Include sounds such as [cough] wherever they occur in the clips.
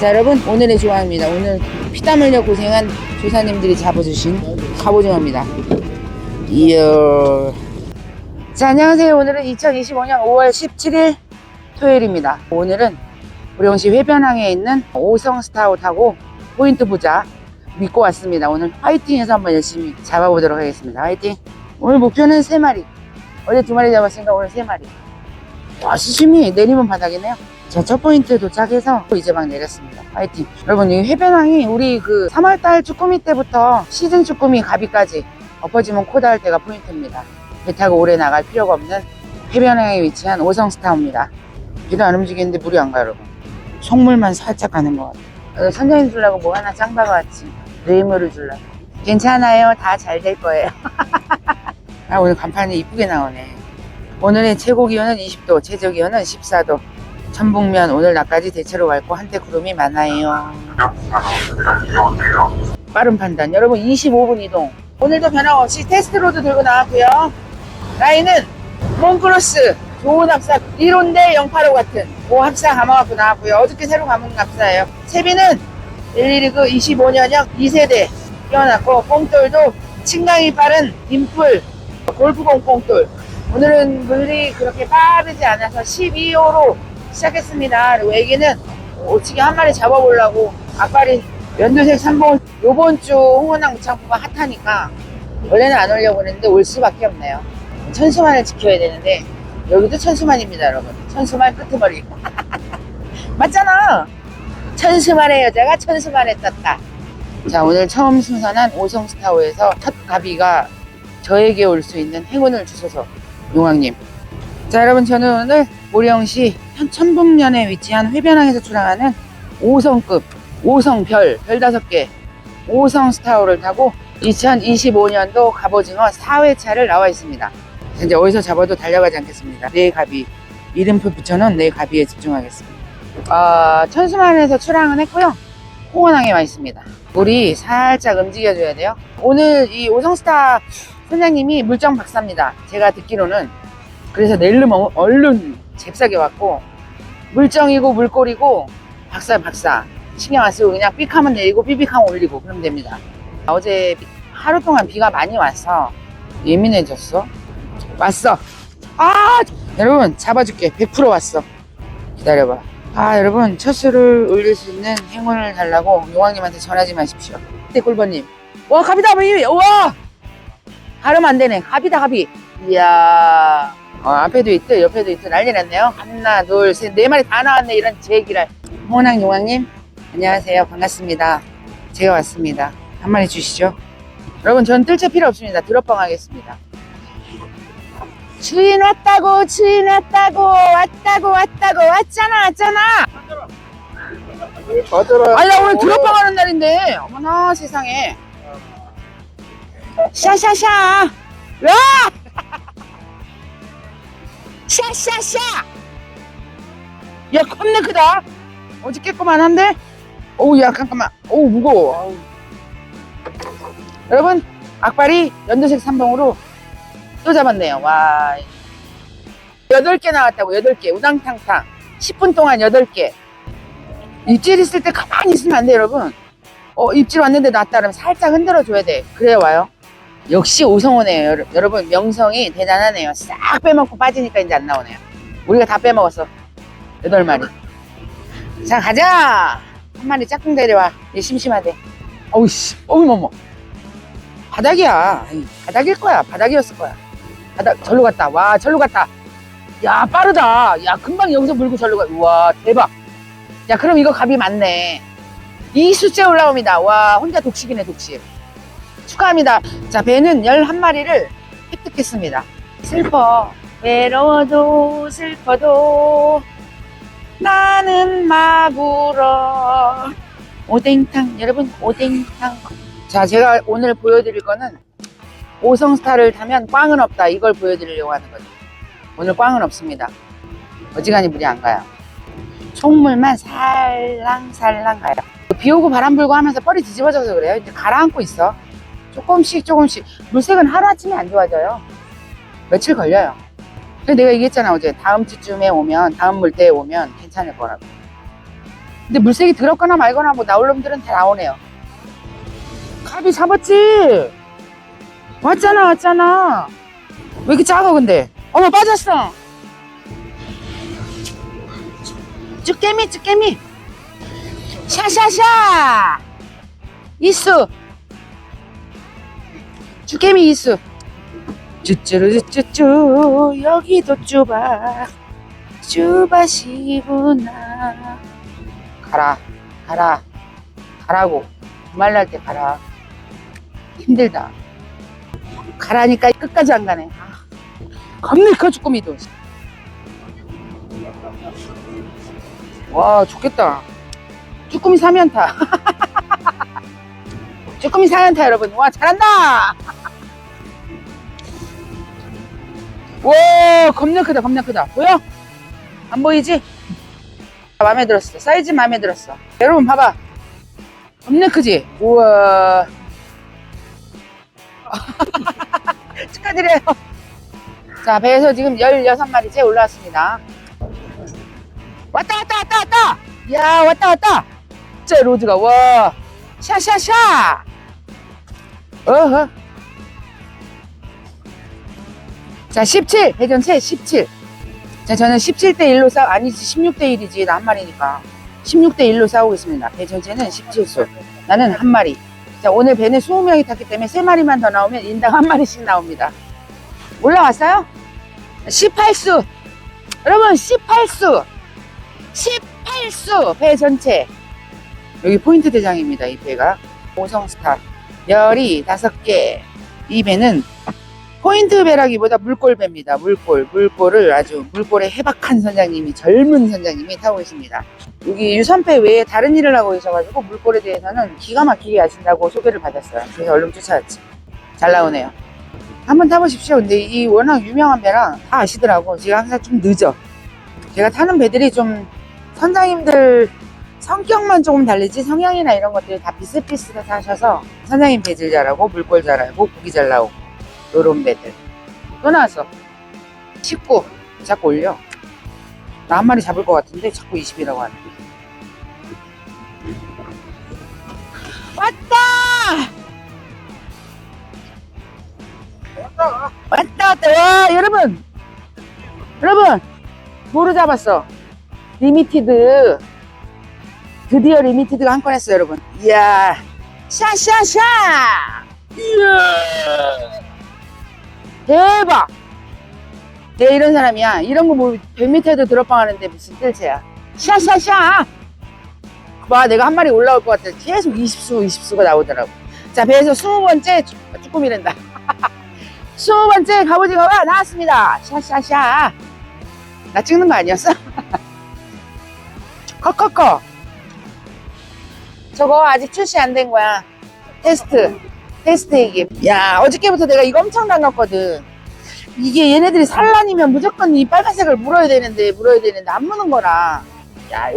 자 여러분 오늘의 조항입니다. 오늘 피땀 흘려 고생한 조사님들이 잡아주신 갑오징어입니다. 이야. 자 안녕하세요. 오늘은 2025년 5월 17일 토요일입니다. 오늘은 우령시 회변항에 있는 오성 스타우 타고 포인트 보자 믿고 왔습니다. 오늘 화이팅해서 한번 열심히 잡아보도록 하겠습니다. 화이팅! 오늘 목표는 3마리. 어제 2마리 잡았으니까 오늘 3마리. 와, 수심이 내리면 바닥이네요. 자, 첫 포인트 도착해서 이제 막 내렸습니다. 화이팅. 여러분, 이 해변항이 우리 그 3월달 쭈꾸미 때부터 시즌 쭈꾸미 가비까지 엎어지면 코 닿을 때가 포인트입니다. 배 타고 오래 나갈 필요가 없는 해변항에 위치한 오성스타우입니다. 배도 안 움직이는데 물이 안 가요, 여러분. 속물만 살짝 가는 것 같아요. 어, 선장님 주려고 뭐 하나 짱 박아왔지. 네이머를 주려고. 괜찮아요. 다 잘 될 거예요. [laughs] 아, 오늘 간판이 이쁘게 나오네. 오늘의 최고 기온은 20도, 최저 기온은 14도. 천북면 오늘 낮까지 대체로 맑고 한때 구름이 많아요. 빠른 판단. 여러분 25분 이동. 오늘도 변함없이 테스트로드 들고 나왔고요. 라인은 몬크로스 좋은 합사 1호인데 085 같은 그 합사 감아갖고 나왔고요. 어저께 새로 감은 합사예요. 채비는 1리그 25년형 2세대 끼워놨고 뽕돌도 칭강이 빠른 dim플 골프공 뽕돌 오늘은 물이 그렇게 빠르지 않아서 12호로 시작했습니다. 그리고 애기는 오치기 한 마리 잡아보려고 앞발이 연두색 3번 요번 주 홍원항 무창포가 핫하니까 원래는 안 오려고 했는데 올 수밖에 없네요. 천수만을 지켜야 되는데 여기도 천수만입니다 여러분. 천수만 끄트머리. [laughs] 맞잖아. 천수만의 여자가 천수만에 떴다. 자 오늘 처음 순산한 오성스타워에서 첫 가비가 저에게 올 수 있는 행운을 주소서 용왕님. 자 여러분 저는 오늘 모령시 천북면에 위치한 회변항에서 출항하는 5성급 5성별 별 다섯 개 5성 스타워를 타고 2025년도 갑오징어 4회차를 나와 있습니다. 이제 어디서 잡아도 달려가지 않겠습니다. 내 가비 이름표 붙여놓은 내 가비에 집중하겠습니다. 아, 천수만에서 출항은 했고요. 홍원항에 와 있습니다. 물이 살짝 움직여줘야 돼요. 오늘 이 오성스타 선장님이 물정 박사입니다. 제가 듣기로는 그래서 내일름 어- 얼른 잽싸게 왔고 물정이고 물골이고 박사 박사 신경 안 쓰고 그냥 삑하면 내리고 삐빅하면 올리고 그러면 됩니다. 어제 비- 하루 동안 비가 많이 와서 예민해졌어. 왔어. 아 여러분 잡아줄게. 100% 왔어. 기다려봐. 아 여러분 첫 수를 올릴 수 있는 행운을 달라고 용왕님한테 전하지 마십시오. 네 꿀버님. 와 갑이다 이 와. 안 되네. 갑이다 갑이. 이야. 어, 앞에도 있고 옆에도 있고 난리 났네요. 하나 둘셋네 마리 다 나왔네 이런 제 얘기를. 홍원항 용왕님 안녕하세요 반갑습니다. 제가 왔습니다. 한 마리 주시죠. 여러분 전 뜰채 필요 없습니다. 드롭방 하겠습니다. 주인 왔다고 주인 왔다고 왔다고 왔다고 왔잖아 왔잖아 맞아라. 아니 나 오늘 드롭방 하는 날인데 어머나 세상에 샤샤샤 야 샤샤샤. 야 겁나 크다. 어저께거만 한데 어우 야 잠깐만. 어우 무거워. 아우. 여러분 악발이 연두색 3봉으로 또 잡았네요. 와. 8개 나왔다고 8개. 우당탕탕. 10분 동안 8개. 입질 있을 때 가만히 있으면 안 돼 여러분. 어 입질 왔는데 놨다 그러면 살짝 흔들어 줘야 돼. 그래야 와요 역시 오성호네요. 여러- 여러 분 명성이 대단하네요. 싹 빼먹고 빠지니까 이제 안 나오네요. 우리가 다 빼먹었어. 8마리. 자 가자! 한 마리 짝꿍 데려와. 얘 심심하대. 어우씨. 어우머머. 바닥이야. 바닥일 거야. 바닥이었을 거야. 바닥 절로 갔다. 와 절로 갔다. 야 빠르다. 야 금방 여기서 물고 절로 가. 우와 대박. 야 그럼 이거 값이 많네. 이 숫자 올라옵니다. 와 혼자 독식이네 독식 축하합니다. 자 배는 11마리를 획득했습니다. 슬퍼. 외로워도 슬퍼도 나는 마구러 오뎅탕. 여러분 오뎅탕. 자 제가 오늘 보여드릴 거는 오성스타를 타면 꽝은 없다. 이걸 보여드리려고 하는 거죠. 오늘 꽝은 없습니다. 어지간히 물이 안 가요. 속물만 살랑살랑 가요. 비 오고 바람 불고 하면서 뻘이 뒤집어져서 그래요. 이제 가라앉고 있어 조금씩 조금씩 물색은 하루아침에 안 좋아져요 며칠 걸려요 근데 내가 얘기했잖아 어제 다음 주쯤에 오면 다음 물때에 오면 괜찮을 거라고 근데 물색이 들었거나 말거나 뭐 나올 놈들은 다 나오네요. 갑이 잡았지? 왔잖아, 왔잖아. 왜 이렇게 작아, 근데? 어머, 빠졌어. 쭈깨미, 쭈깨미. 샤샤샤! 이수. 쭈깨미 이수. 쭈쭈르쭈쭈, 여기도 쭈바. 쭈바시구나. 가라, 가라, 가라고. 말날 때 가라. 힘들다. 가라니까 끝까지 안 가네. 아, 겁내 커 쭈꾸미도. 와, 좋겠다. 쭈꾸미 3연타. [laughs] 쭈꾸미 4연타 여러분. 와, 잘한다! 와, 겁나 크다, 겁나 크다. 보여? 안 보이지? 마음에 들었어. 사이즈 마음에 들었어. 여러분 봐봐. 겁나 크지? 우와. [laughs] 축하드려요. 자, 배에서 지금 16마리째 올라왔습니다. 왔다, 왔다, 왔다, 왔다! 야, 왔다, 왔다! 자, 로드가, 와. 샤샤샤! 어허. 자, 17. 배전체 17. 자, 저는 17대 1로 싸우, 아니지, 16대 1이지. 나 한 마리니까. 16대 1로 싸우고 있습니다. 배 전체는 17수. 나는 한 마리. 자, 오늘 배는 20명이 탔기 때문에 3마리만 더 나오면 인당 한 마리씩 나옵니다. 올라왔어요? 18수. 여러분, 18수. 18수. 배 전체. 여기 포인트 대장입니다. 이 배가. 오성스타. 열이 다섯 개. 이 배는 포인트 배라기보다 물골배입니다. 물골. 물골을 아주 물골에 해박한 선장님이, 젊은 선장님이 타고 계십니다. 여기 유선배 외에 다른 일을 하고 계셔가지고 물골에 대해서는 기가 막히게 아신다고 소개를 받았어요. 그래서 얼른 쫓아왔지. 잘 나오네요. 한번 타보십시오. 근데 이 워낙 유명한 배라 다 아시더라고. 제가 항상 좀 늦어. 제가 타는 배들이 좀 선장님들 성격만 조금 다르지 성향이나 이런 것들이 다 비슷비슷하셔서 선장님 배질 잘하고 물골 잘 알고 고기 잘 나오고 요런 배들. 또 나왔어 19 자꾸 올려. 나 한 마리 잡을 것 같은데 자꾸 20이라고 하네 왔다! 왔다 왔다. 와 여러분! 여러분! 뭐로 잡았어. 리미티드. 드디어 리미티드가 한 건 했어요 여러분. 이야. 샤샤샤! 이야 대박! 내가 이런 사람이야. 이런 거 뭐 100m에도 드롭방 하는데 무슨 뜰채야. 샤샤샤! 봐 내가 한 마리 올라올 것 같아 계속 20수 20수가 나오더라고. 자 배에서 20번째 쭈꾸미랜다. [laughs] 20번째 갑오징어가 나왔습니다. 샤샤샤! 나 찍는 거 아니었어? [laughs] 커커커 저거 아직 출시 안 된 거야. 테스트 테스트 이게. 야 어저께부터 내가 이거 엄청 담갔거든. 이게 얘네들이 산란이면 무조건 이 빨간색을 물어야 되는데 물어야 되는데 안 무는 거라. 야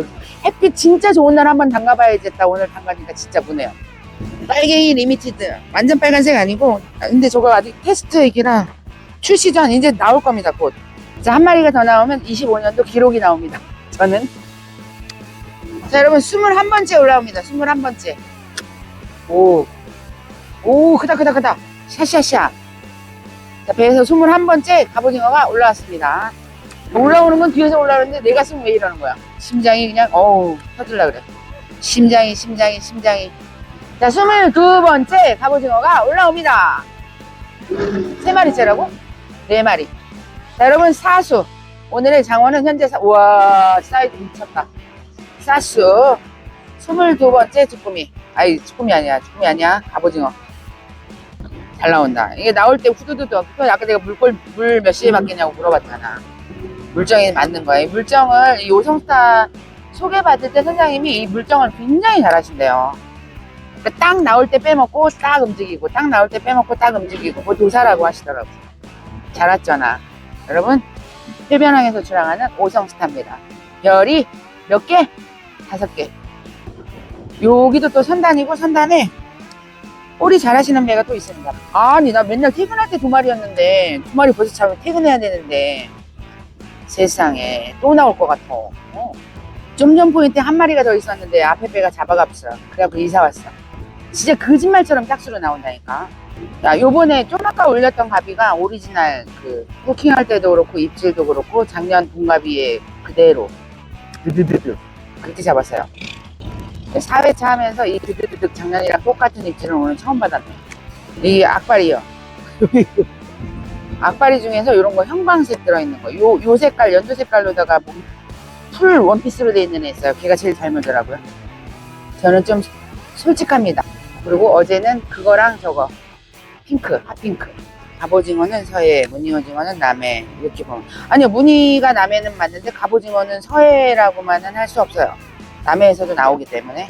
햇빛 진짜 좋은 날 한번 담가봐야겠다 오늘 담가니까 진짜 무네요. 빨갱이 리미티드. 완전 빨간색 아니고. 아, 근데 저거 아직 테스트 얘기라 출시 전 이제 나올 겁니다 곧 자 한 마리가 더 나오면 25년도 기록이 나옵니다 저는. 자 여러분 21번째 올라옵니다 21번째. 오 오, 크다, 크다, 크다. 샤샤샤. 자, 배에서 21번째 갑오징어가 올라왔습니다. 올라오는 건 뒤에서 올라오는데 내 가슴 왜 이러는 거야? 심장이 그냥, 어우, 터질라 그래. 심장이, 심장이, 심장이. 자, 22번째 갑오징어가 올라옵니다. 세 마리째라고? 네 마리. 자, 여러분, 사수. 오늘의 장어는 현재, 사, 우와, 사이즈 미쳤다. 사수. 22번째 쭈꾸미. 아이, 쭈꾸미 아니야. 쭈꾸미 아니야. 갑오징어. 잘 나온다. 이게 나올 때 후두두두. 아까 내가 물골, 물 몇 시에 바뀌냐고 물어봤잖아. 물정이 맞는 거야. 이 물정을, 이 오성스타 소개받을 때 선장님이 이 물정을 굉장히 잘 하신대요. 그러니까 딱 나올 때 빼먹고 딱 움직이고, 딱 나올 때 빼먹고 딱 움직이고, 뭐 도사라고 하시더라고. 잘 왔잖아. 여러분, 해변항에서 출항하는 오성스타입니다. 별이 몇 개? 다섯 개. 여기도 또 선단이고, 선단에 꼬리 잘하시는 배가 또 있습니다. 아니, 나 맨날 퇴근할 때 두 마리였는데, 두 마리 벌써 잡으면 퇴근해야 되는데, 세상에, 또 나올 것 같아. 어. 좀 전 포인트에 한 마리가 더 있었는데 앞에 배가 잡아갔어요. 그래갖고 이사 왔어. 진짜 거짓말처럼 짝수로 나온다니까. 야, 요번에 좀 아까 올렸던 가비가 오리지널 그 쿠킹할 때도 그렇고 입질도 그렇고 작년 동가비에 그대로 드드드드 그렇게 잡았어요. 4회차 하면서 이 드드드득 작년이랑 똑같은 입질은 오늘 처음 받았네. 이 악발이요. [laughs] 악발이 중에서 이런 거 형광색 들어있는 거. 요, 요 색깔, 연두 색깔로다가 뭐 풀 원피스로 돼 있는 애 있어요. 걔가 제일 잘 물더라고요. 저는 좀 솔직합니다. 그리고 어제는 그거랑 저거 핑크, 핫핑크. 갑오징어는 서해, 무늬오징어는 남해 이렇게 보면 아니요 무늬가 남해는 맞는데 갑오징어는 서해라고만은 할 수 없어요. 남해에서도 나오기 때문에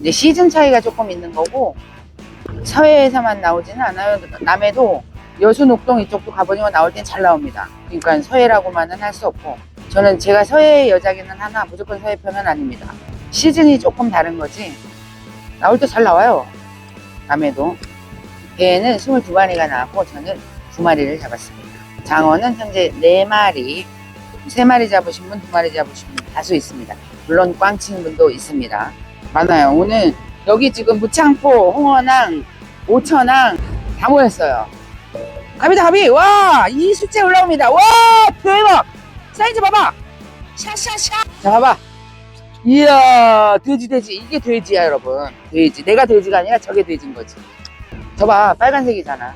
이제 시즌 차이가 조금 있는 거고 서해에서만 나오지는 않아요. 남해도 여수 녹동 이쪽도 갑오징어 나올 땐 잘 나옵니다. 그러니까 서해라고만은 할 수 없고 저는 제가 서해 여자기는 하나 무조건 서해 편은 아닙니다. 시즌이 조금 다른 거지 나올 때 잘 나와요. 남해도 배에는 22마리가 나왔고 저는 2마리를 잡았습니다. 장어는 현재 4마리 3마리 잡으신 분, 2마리 잡으신 분 다수 있습니다. 물론 꽝친 분도 있습니다. 많아요. 오늘 여기 지금 무창포, 홍어낭, 오천항 다 모였어요. 갑이다 갑이! 와! 이 숫자 올라옵니다. 와! 대박! 사이즈 봐봐! 샤샤샤! 자 봐봐! 이야 돼지 돼지 이게 돼지야 여러분 돼지 내가 돼지가 아니라 저게 돼지인 거지 저봐 빨간색이잖아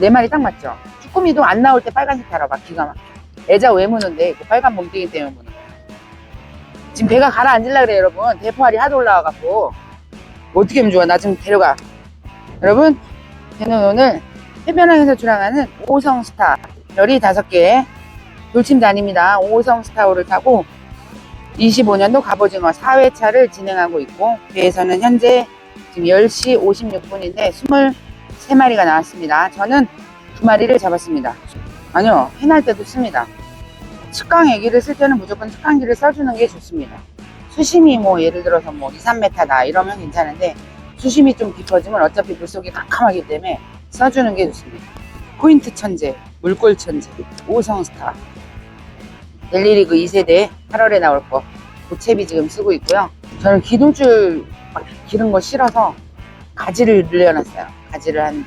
내 말이 딱 맞죠 쭈꾸미도 안 나올 때 빨간색 달아봐 기가 막혀 애자 왜 무는데 그 빨간 몸뚱이 때문에 무는 거야 지금 배가 가라앉으려 그래 여러분. 대포알이 하도 올라와갖고. 어떻게 하면 좋아? 나 지금 데려가. 여러분 저는 오늘 해변항에서 출항하는 오성스타 별이 다섯 개 돌침단입니다. 오성스타호를 타고 25년도 갑오징어 4회차를 진행하고 있고 배에서는 현재 지금 10시 56분인데 23마리가 나왔습니다. 저는 두 마리를 잡았습니다. 아니요, 해날 때도 씁니다. 측강 애기를 쓸 때는 무조건 측강기를 써주는 게 좋습니다. 수심이 뭐 예를 들어서 뭐 2, 3m다 이러면 괜찮은데 수심이 좀 깊어지면 어차피 물속이 캄캄하기 때문에 써주는 게 좋습니다. 포인트 천재, 물골 천재, 오성스타, 델리리그 2세대 8월에 나올 거 고채비 지금 쓰고 있고요. 저는 기둥줄 막 기른 거 싫어서 가지를 늘려놨어요. 가지를 한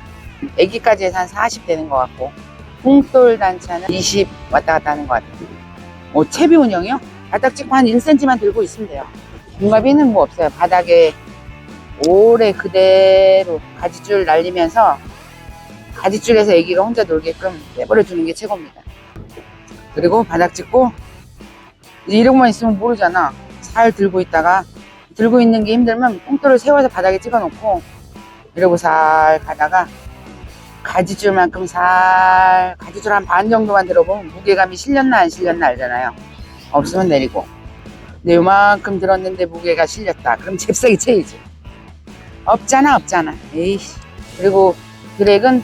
애기까지 해서 한 40 되는 것 같고 홍돌 단차는 20 왔다 갔다 하는 것 같아요. 어, 채비 운영이요? 바닥 찍고 한 1cm만 들고 있으면 돼요. 공갑이는 뭐 없어요. 바닥에 오래 그대로 가지줄 날리면서 가지줄에서 애기가 혼자 놀게끔 내버려 두는 게 최고입니다. 그리고 바닥 찍고 이러고만 있으면 모르잖아. 살 들고 있다가 들고 있는 게 힘들면 뽕돌을 세워서 바닥에 찍어 놓고 이러고 살 가다가 가지줄만큼 살 가지줄 한 반 정도만 들어보면 무게감이 실렸나 안 실렸나 알잖아요. 없으면 내리고. 근데 요만큼 들었는데 무게가 실렸다. 그럼 잽싸게 채이지. 없잖아 없잖아. 에이씨. 그리고 드랙은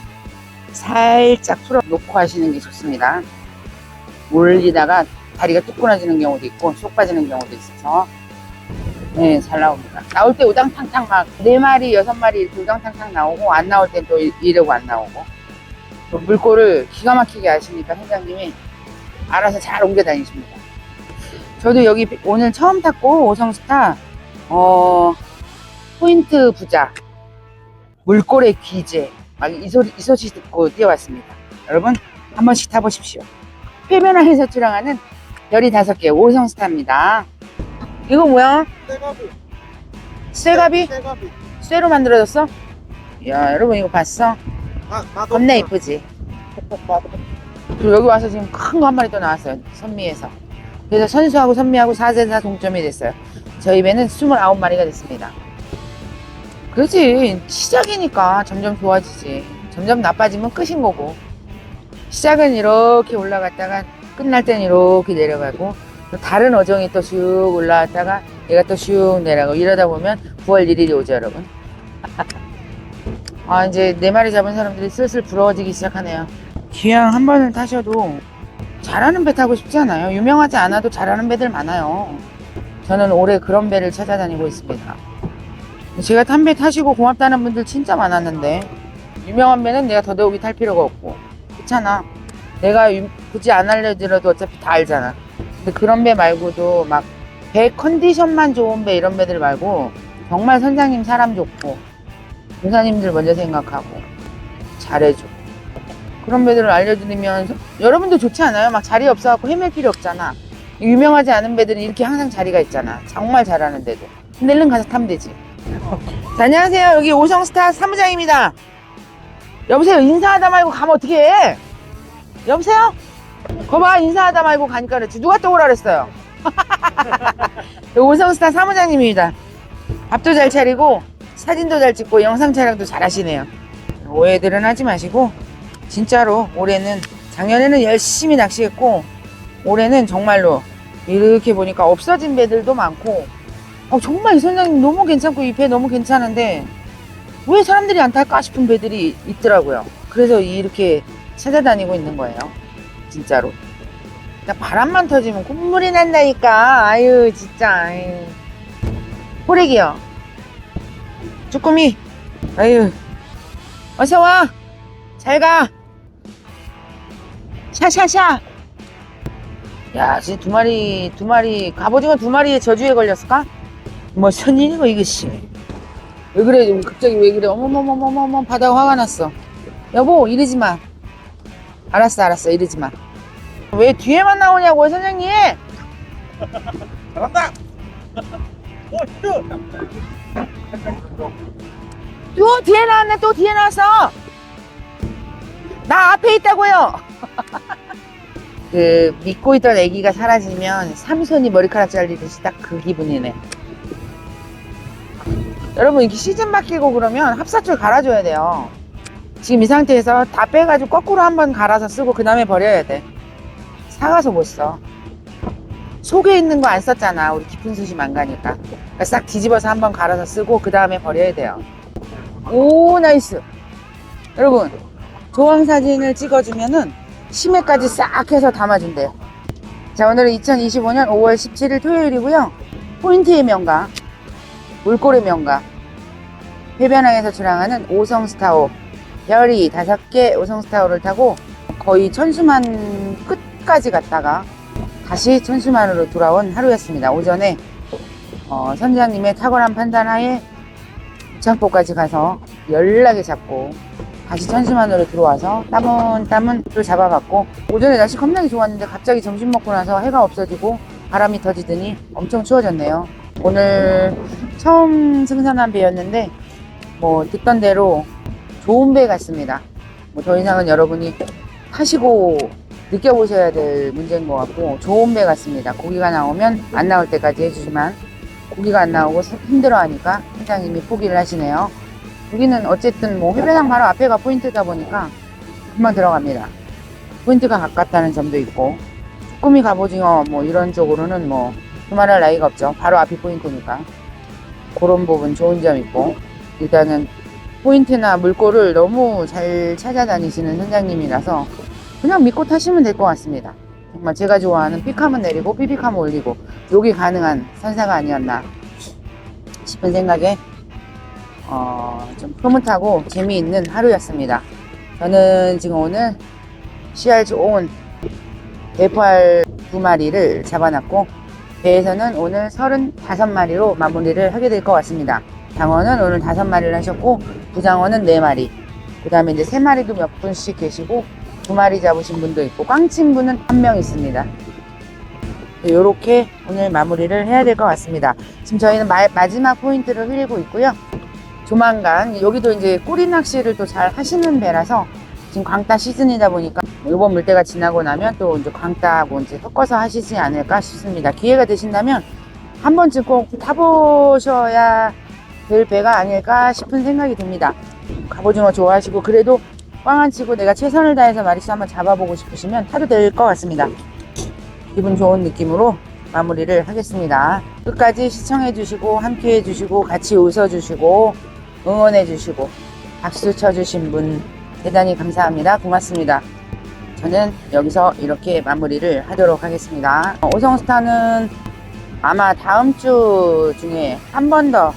살짝 풀어 놓고 하시는 게 좋습니다. 올리다가 다리가 뚝 끊어지는 경우도 있고 쏙 빠지는 경우도 있어서 네, 잘 나옵니다. 나올 때 우당탕탕 막 네 마리, 여섯 마리 이렇게 우당탕탕 나오고 안 나올 땐 또 이러고 안 나오고 또 물꼬를 기가 막히게 하시니까 회장님이 알아서 잘 옮겨 다니십니다. 저도 여기 오늘 처음 탔고 오성스타 어 포인트 부자 물꼬의 귀재 막 이 소리 이 소식 듣고 뛰어왔습니다. 여러분 한 번씩 타보십시오. 해변항에서 출항하는 별이 다섯 개 오성스타입니다. 이거 뭐야? 쇠가비. 쇠갑이? 쇠가비. 쇠로 만들어졌어? 야 여러분 이거 봤어? 아, 나도. 겁나 이쁘지? 나도. 그리고 여기 와서 지금 큰 거 한 마리 또 나왔어요 선미에서 그래서 선수하고 선미하고 4대4 동점이 됐어요 저희 배는 29마리가 됐습니다 그렇지 시작이니까 점점 좋아지지 점점 나빠지면 끝인 거고 시작은 이렇게 올라갔다가 끝날 땐 이렇게 내려가고 또 다른 어종이 또 슉 올라왔다가 얘가 또 슉 내려가고 이러다 보면 9월 1일이 오죠 여러분. [laughs] 아 이제 네 마리 잡은 사람들이 슬슬 부러워지기 시작하네요. 기왕 한 번을 타셔도 잘하는 배 타고 싶지 않아요. 유명하지 않아도 잘하는 배들 많아요. 저는 올해 그런 배를 찾아다니고 있습니다. 제가 탄 배 타시고 고맙다는 분들 진짜 많았는데 유명한 배는 내가 더더욱이 탈 필요가 없고. 그렇잖아. 내가 유- 굳이 안 알려드려도 어차피 다 알잖아 근데 그런 배 말고도 막 배 컨디션만 좋은 배 이런 배들 말고 정말 선장님 사람 좋고 공사님들 먼저 생각하고 잘해줘. 그런 배들을 알려드리면 서- 여러분도 좋지 않아요? 막 자리 없어갖고 헤맬 필요 없잖아. 유명하지 않은 배들은 이렇게 항상 자리가 있잖아. 정말 잘하는데도 근데 얼른 가서 타면 되지. 자, 안녕하세요. 여기 오성스타 사무장입니다. 여보세요? 인사하다 말고 가면 어떻게 해? 여보세요? 거봐 인사하다 말고 가니까 그랬지. 누가 또 오라 그랬어요? [laughs] 오성스타 사무장님입니다. 밥도 잘 차리고 사진도 잘 찍고 영상 촬영도 잘 하시네요. 오해들은 하지 마시고 진짜로 올해는 작년에는 열심히 낚시했고 올해는 정말로 이렇게 보니까 없어진 배들도 많고 어, 정말 이 선장님 너무 괜찮고 이 배 너무 괜찮은데 왜 사람들이 안 탈까 싶은 배들이 있더라고요. 그래서 이렇게 찾아다니고 있는 거예요 진짜로. 그러니까 바람만 터지면 콧물이 난다니까. 아유 진짜 아유. 호래기요. 쭈꾸미. 아유. 어서 와. 잘 가. 샤샤샤. 야 지금 두 마리 두 마리 갑오징어 두 마리에 저주에 걸렸을까? 뭐 선인이고 이거 씨 왜 그래 갑자기 왜 그래? 어머머머머머머 바다가 화가 났어. 여보 이러지 마. 알았어 알았어 이러지 마 왜 뒤에만 나오냐고 선생님? 잘한다. 오. 또 뒤에 나왔네 또 뒤에 나왔어. 나 앞에 있다고요. [laughs] 그 믿고 있던 애기가 사라지면 삼손이 머리카락 잘리듯이 딱 그 기분이네. 여러분 이렇게 시즌 바뀌고 그러면 합사줄 갈아줘야 돼요. 지금 이 상태에서 다 빼가지고 거꾸로 한번 갈아서 쓰고 그 다음에 버려야 돼 사가서 못 써. 속에 있는 거 안 썼잖아 우리 깊은 숯이 망가니까. 그러니까 싹 뒤집어서 한번 갈아서 쓰고 그 다음에 버려야 돼요. 오 나이스. 여러분 조항 사진을 찍어주면은 심해까지 싹 해서 담아준대요 자 오늘은 2025년 5월 17일 토요일이고요. 포인트의 명가 물골의 명가. 해변항에서 출항하는 오성스타호 별이 다섯 개 오성스타호를 타고 거의 천수만 끝 까지 갔다가 다시 천수만으로 돌아온 하루였습니다. 오전에 어, 선장님의 탁월한 판단하에 부창포까지 가서 연락이 잡고 다시 천수만으로 들어와서 따문따문 또 잡아봤고 오전에 날씨 겁나게 좋았는데 갑자기 점심 먹고 나서 해가 없어지고 바람이 터지더니 엄청 추워졌네요. 오늘 처음 승선한 배였는데 뭐 듣던 대로 좋은 배 같습니다. 뭐 더 이상은 여러분이 타시고 느껴보셔야 될 문제인 것 같고 좋은 배 같습니다 고기가 나오면 안 나올 때까지 해주지만 고기가 안 나오고 힘들어 하니까 회장님이 포기를 하시네요. 여기는 어쨌든 뭐 해변항 바로 앞에가 포인트다 보니까 금방 들어갑니다. 포인트가 가깝다는 점도 있고 쭈꾸미 갑오징어 뭐 이런 쪽으로는 뭐 두말할 나위가 없죠. 바로 앞이 포인트니까 그런 부분 좋은 점 있고 일단은 포인트나 물꼬를 너무 잘 찾아다니시는 선장님이라서 그냥 믿고 타시면 될 것 같습니다. 정말 제가 좋아하는 픽하면 내리고 삐픽하면 올리고 요게 가능한 선사가 아니었나 싶은 생각에 어, 좀 흐뭇하고 재미있는 하루였습니다. 저는 지금 오늘 CR 좋은 대포알 두 마리를 잡아놨고 배에서는 오늘 35마리로 마무리를 하게 될 것 같습니다. 장어는 오늘 5마리를 하셨고 부장어는 4마리 그 다음에 이제 3마리도 몇 분씩 계시고 두 마리 잡으신 분도 있고 꽝친 분은 한 명 있습니다. 이렇게 오늘 마무리를 해야 될 것 같습니다. 지금 저희는 마, 마지막 포인트를 흐리고 있고요. 조만간 여기도 이제 꼬리 낚시를 또 잘 하시는 배라서 지금 광따 시즌이다 보니까 이번 물때가 지나고 나면 또 이제 광따하고 이제 섞어서 하시지 않을까 싶습니다. 기회가 되신다면 한 번쯤 꼭 타보셔야 될 배가 아닐까 싶은 생각이 듭니다. 갑오징어 좋아하시고 그래도 꽝안 치고 내가 최선을 다해서 마리수 한번 잡아보고 싶으시면 타도 될 것 같습니다. 기분 좋은 느낌으로 마무리를 하겠습니다. 끝까지 시청해주시고 함께해 주시고 같이 웃어주시고 응원해주시고 박수 쳐주신 분 대단히 감사합니다. 고맙습니다. 저는 여기서 이렇게 마무리를 하도록 하겠습니다. 어, 오성스타는 아마 다음 주 중에 한 번 더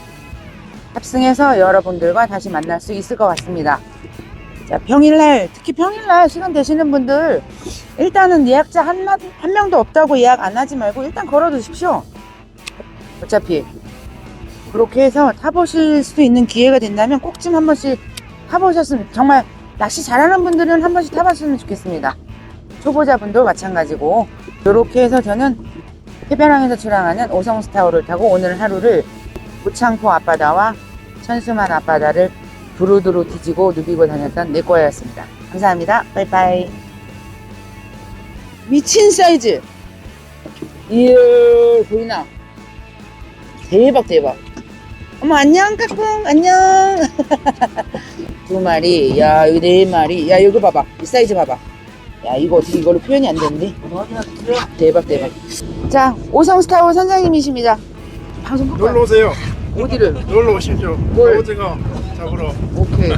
탑승해서 여러분들과 다시 만날 수 있을 것 같습니다. 자, 평일날, 특히 평일날 시간 되시는 분들, 일단은 예약자 한, 마- 한 명도 없다고 예약 안 하지 말고 일단 걸어 두십시오. 어차피 그렇게 해서 타보실 수 있는 기회가 된다면 꼭 좀 한 번씩 타보셨으면 정말 낚시 잘하는 분들은 한 번씩 타봤으면 좋겠습니다. 초보자분도 마찬가지고 이렇게 해서 저는 해변항에서 출항하는 오성스타워를 타고 오늘 하루를 무창포 앞바다와 천수만 앞바다를 두루두루 뒤지고 누비고 다녔던 내 거였습니다. 감사합니다. 빠이빠이. 미친 사이즈. 이야 보이나? 대박 대박. 어머 안녕 까꿍 안녕. [laughs] 두 마리. 야 여기 네 마리. 야 여기 봐봐. 이 사이즈 봐봐. 야 이거 어떻게 이걸로 표현이 안 되는데? 대박 대박. 자 오성스타워 선장님이십니다. 방송 놀러? 오세요. 어디를? 놀러 오십시오. 뭘? 오징어 잡으러. 오케이.